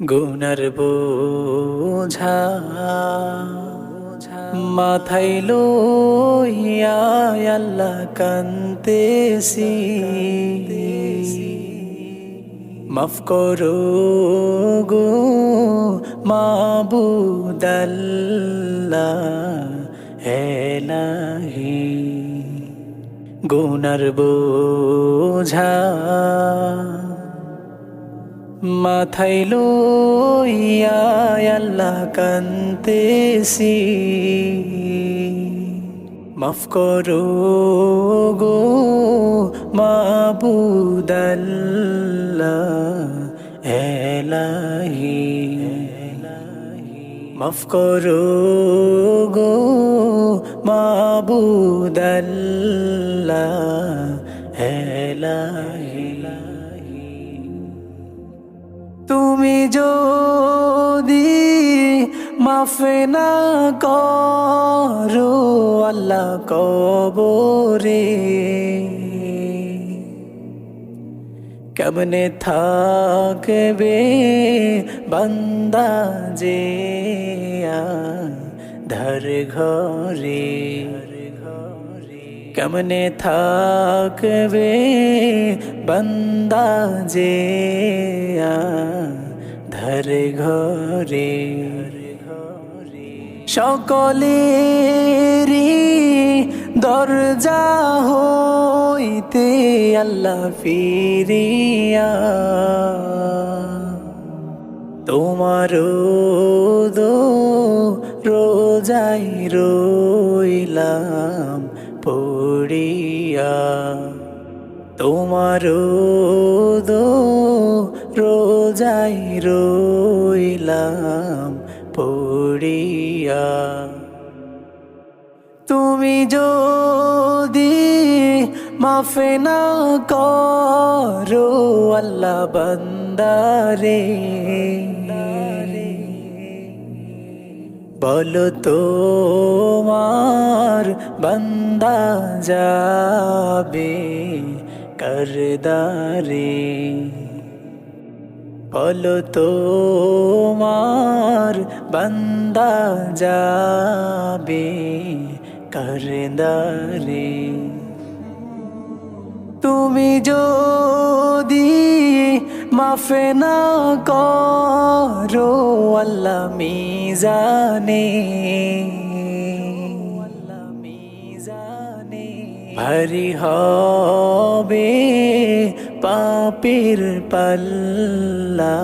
গুনার বোঝা মাথায় লইয়া আল্লাহ কান্তেছি। মাফ করো গো মাবুদাল্লাহ এলাহি গুনার বোঝা মাথায় লইয়া আল্লাহ কান্তেছি। মাফ করো গো মাবুদাল্লাহ এলাহি। মাফ করো গো মাবুদাল্লাহ এলাহি। তুমি যদি মাফে না করো আল্লাহ কবরে কেমনে থাকবে বান্দা যে ধর ঘরে? কেমনে থাকবে বন্দা যে ধর ঘরে? সকলেরই দরজা হইতে আল্লাহ ফিরিয়া তোমারও দো রোজাই রইলাম। পড়িয়া তোমারও দো রোজাই রইলাম পড়িয়া। তুমি যদি মাফে না করো আল্লাহ বন্দারে বলো তোমার বন্দা যাবে করদারে। বলো তোমার বন্দা যাবে করদারে। তুমি যদি মাফে না করো আল্লাহ মিজানে। ভারি হবে পাপের পাল্লা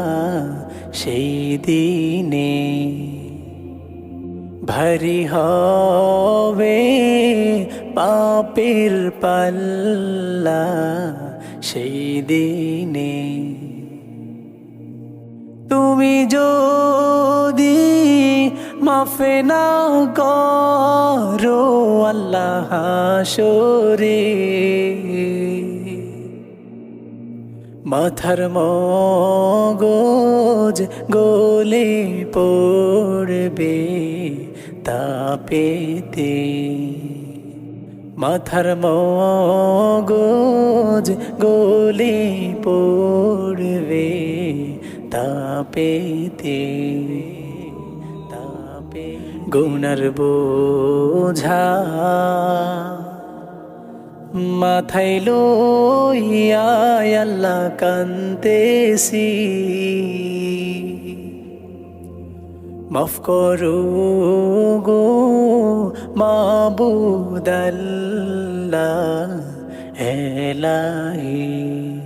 সেই দিনে। ভারি হবে পাপের পাল্লা সেই দিনে। তুমি যদি মাফে না করো আল্লাহ হাসরে। মাথার মগজ গোলে পড়বে তাপেতে। মাথার মগজ গোলে পড়বে তাপেতে। তাপে গুনার বোঝা। মাথায় লইয়া আল্লাহ কান্তেছি। মাফ করো গো মাবুদাল্লাহ এলাহি।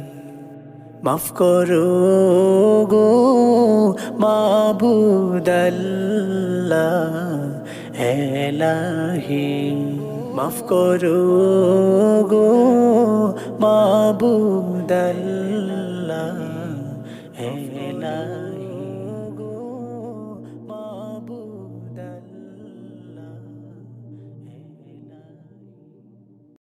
মাফ করো গো মাবুদাল্লাহ এলাহি। মাফ করো গো মাবুদাল্লাহ। এলাহি